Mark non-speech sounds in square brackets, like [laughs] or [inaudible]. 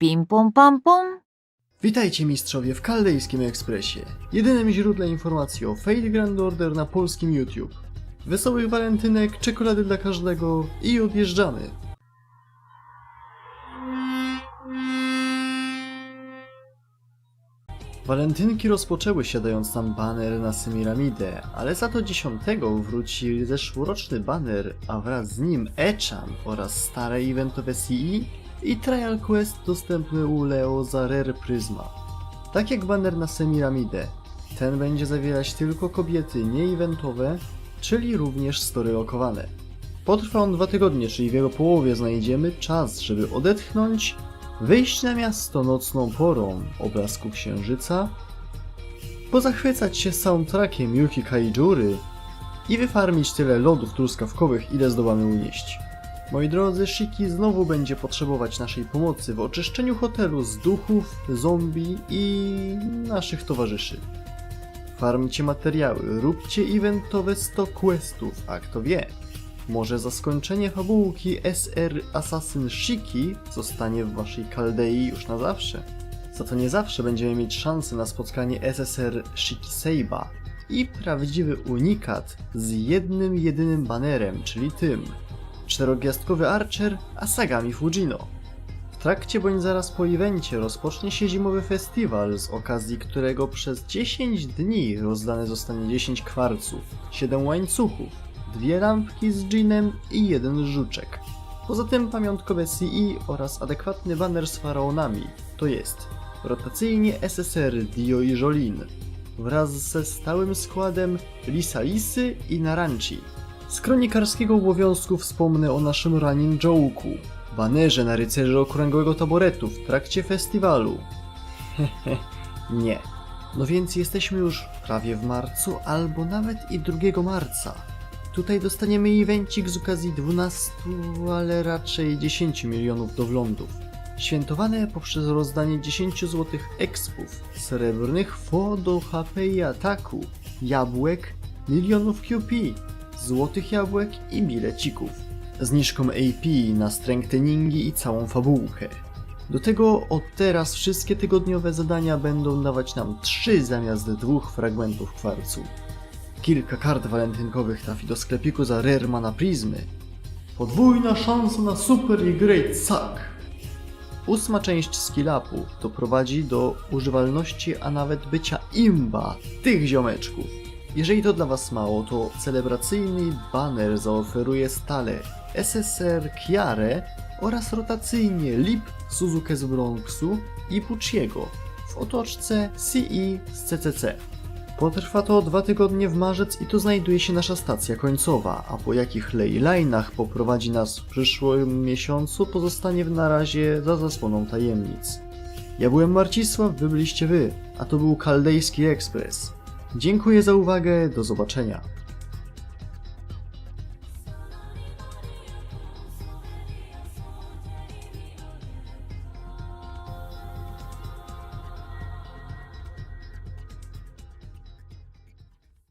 Pim pom pam pom. Witajcie mistrzowie w Kaldejskim Ekspresie, jedynym źródle informacji o Fate Grand Order na polskim YouTube. Wesołych walentynek, czekolady dla każdego i odjeżdżamy. Walentynki rozpoczęły się dając nam baner na Semiramidę, ale za to 10 wróci zeszłoroczny baner, a wraz z nim Echan oraz stare eventowe CE i Trial Quest dostępny u Leo za Rare Prisma. Tak jak baner na Semiramidę, ten będzie zawierać tylko kobiety nie-eventowe, czyli również storylokowane. Potrwa on dwa tygodnie, czyli w jego połowie znajdziemy czas, żeby odetchnąć, wyjść na miasto nocną porą obrazku księżyca, pozachwycać się soundtrackiem Yuki Kaijury i wyfarmić tyle lodów truskawkowych, ile zdołamy unieść. Moi drodzy, Shiki znowu będzie potrzebować naszej pomocy w oczyszczeniu hotelu z duchów, zombie i naszych towarzyszy. Farmcie materiały, róbcie eventowe 100 questów, a kto wie, może za skończenie fabułki SR Assassin Shiki zostanie w waszej Kaldei już na zawsze. Za to nie zawsze będziemy mieć szansę na spotkanie SSR Shiki Seiba i prawdziwy unikat z jednym jedynym banerem, czyli tym. Czterogwiazdkowy Archer Asagami Fujino. W trakcie bądź zaraz po evencie rozpocznie się zimowy festiwal, z okazji którego przez 10 dni rozdane zostanie 10 kwarców, 7 łańcuchów, dwie lampki z ginem i jeden żuczek. Poza tym pamiątkowe CE oraz adekwatny baner z faraonami, to jest rotacyjnie SSR Dio i Jolin, wraz ze stałym składem Lisa Lisy i Naranci. Z kronikarskiego obowiązku wspomnę o naszym Running Joke'u, banerze na rycerzy okrągłego taboretu w trakcie festiwalu. Hehe, [laughs] nie. No więc jesteśmy już prawie w marcu, albo nawet i 2 marca. Tutaj dostaniemy evencik z okazji 12, ale raczej 10 milionów dowlądów. Świętowane poprzez rozdanie 10 złotych expów, srebrnych fo do HP i ataku, jabłek, milionów QP, złotych jabłek i bilecików. Zniżką AP na strengtheningi i całą fabułkę. Do tego od teraz wszystkie tygodniowe zadania będą dawać nam 3 zamiast dwóch fragmentów kwarcu. Kilka kart walentynkowych trafi do sklepiku za Raremana Prizmy. Podwójna szansa na super i great suck. Ósma część skill-upu doprowadzi do używalności, a nawet bycia imba tych ziomeczków. Jeżeli to dla Was mało, to celebracyjny banner zaoferuje stale SSR Chiare oraz rotacyjnie Lip Suzuki z Bronxu i Pucciego w otoczce CE z CCC. Potrwa to dwa tygodnie w marzec i tu znajduje się nasza stacja końcowa, a po jakich leylinach poprowadzi nas w przyszłym miesiącu pozostanie na razie za zasłoną tajemnic. Ja byłem Marcisław, wy byliście wy, a to był Kaldejski Ekspres. Dziękuję za uwagę, do zobaczenia.